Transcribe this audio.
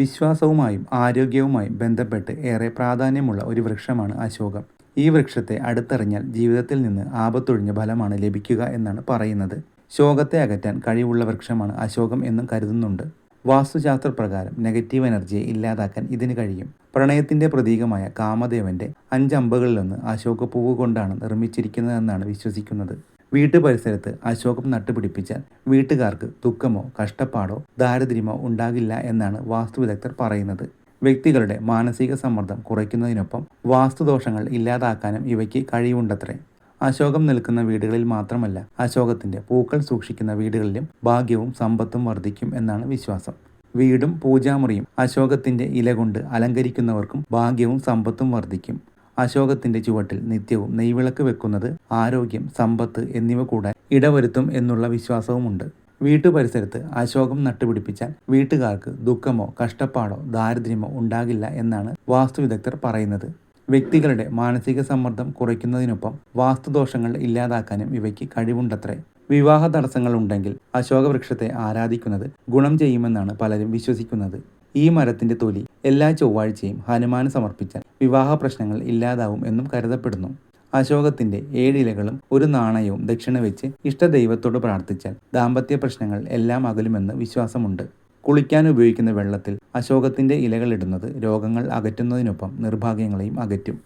വിശ്വാസവുമായും ആരോഗ്യവുമായും ബന്ധപ്പെട്ട് ഏറെ പ്രാധാന്യമുള്ള ഒരു വൃക്ഷമാണ് അശോകം. ഈ വൃക്ഷത്തെ അടുത്തറിഞ്ഞാൽ ജീവിതത്തിൽ നിന്ന് ആപത്തൊഴിഞ്ഞ ഫലമാണ് ലഭിക്കുക എന്നാണ് പറയുന്നത്. ശോകത്തെ അകറ്റാൻ കഴിവുള്ള വൃക്ഷമാണ് അശോകം എന്നും കരുതുന്നുണ്ട്. വാസ്തുശാസ്ത്ര പ്രകാരം നെഗറ്റീവ് എനർജിയെ ഇല്ലാതാക്കാൻ ഇതിന് കഴിയും. പ്രണയത്തിന്റെ പ്രതീകമായ കാമദേവന്റെ അഞ്ചമ്പകളിലൊന്ന് അശോകപ്പൂവ് കൊണ്ടാണ് നിർമ്മിച്ചിരിക്കുന്നതെന്നാണ് വിശ്വസിക്കുന്നത്. വീട്ടു പരിസരത്ത് അശോകം നട്ടുപിടിപ്പിച്ചാൽ വീട്ടുകാർക്ക് ദുഃഖമോ കഷ്ടപ്പാടോ ദാരിദ്ര്യമോ ഉണ്ടാകില്ല എന്നാണ് വാസ്തുവിദഗ്ധർ പറയുന്നത്. വ്യക്തികളുടെ മാനസിക സമ്മർദ്ദം കുറയ്ക്കുന്നതിനൊപ്പം വാസ്തുദോഷങ്ങൾ ഇല്ലാതാക്കാനും ഇവയ്ക്ക് കഴിവുണ്ടത്രേ. അശോകം നിൽക്കുന്ന വീടുകളിൽ മാത്രമല്ല അശോകത്തിന്റെ പൂക്കൾ സൂക്ഷിക്കുന്ന വീടുകളിലും ഭാഗ്യവും സമ്പത്തും വർദ്ധിക്കും എന്നാണ് വിശ്വാസം. വീടും പൂജാമുറിയും അശോകത്തിന്റെ ഇല കൊണ്ട് അലങ്കരിക്കുന്നവർക്കും ഭാഗ്യവും സമ്പത്തും വർദ്ധിക്കും. അശോകത്തിന്റെ ചുവട്ടിൽ നിത്യവും നെയ്വിളക്ക് വെക്കുന്നത് ആരോഗ്യം സമ്പത്ത് എന്നിവ കൂടാൻ ഇടവരുത്തും എന്നുള്ള വിശ്വാസവുമുണ്ട്. വീട്ടുപരിസരത്ത് അശോകം നട്ടുപിടിപ്പിച്ചാൽ വീട്ടുകാർക്ക് ദുഃഖമോ കഷ്ടപ്പാടോ ദാരിദ്ര്യമോ ഉണ്ടാകില്ല എന്നാണ് വാസ്തുവിദഗ്ധർ പറയുന്നത്. വ്യക്തികളുടെ മാനസിക സമ്മർദ്ദം കുറയ്ക്കുന്നതിനൊപ്പം വാസ്തുദോഷങ്ങൾ ഇല്ലാതാക്കാനും ഇവയ്ക്ക് കഴിവുണ്ടത്രേ. വിവാഹ തടസ്സങ്ങൾ ഉണ്ടെങ്കിൽ അശോകവൃക്ഷത്തെ ആരാധിക്കുന്നത് ഗുണം ചെയ്യുമെന്നാണ് പലരും വിശ്വസിക്കുന്നത്. ഈ മരത്തിന്റെ തൊലി എല്ലാ ചൊവ്വാഴ്ചയും ഹനുമാന് സമർപ്പിച്ചാൽ വിവാഹ പ്രശ്നങ്ങൾ ഇല്ലാതാവും എന്നും കരുതപ്പെടുന്നു. അശോകത്തിന്റെ ഏഴിലകളും ഒരു നാണയവും ദക്ഷിണ വെച്ച് ഇഷ്ടദൈവത്തോട് പ്രാർത്ഥിച്ചാൽ ദാമ്പത്യ പ്രശ്നങ്ങൾ എല്ലാം അകലുമെന്ന് വിശ്വാസമുണ്ട്. കുളിക്കാൻ ഉപയോഗിക്കുന്ന വെള്ളത്തിൽ അശോകത്തിന്റെ ഇലകളിടുന്നത് രോഗങ്ങൾ അകറ്റുന്നതിനൊപ്പം നിർഭാഗ്യങ്ങളെയും അകറ്റും.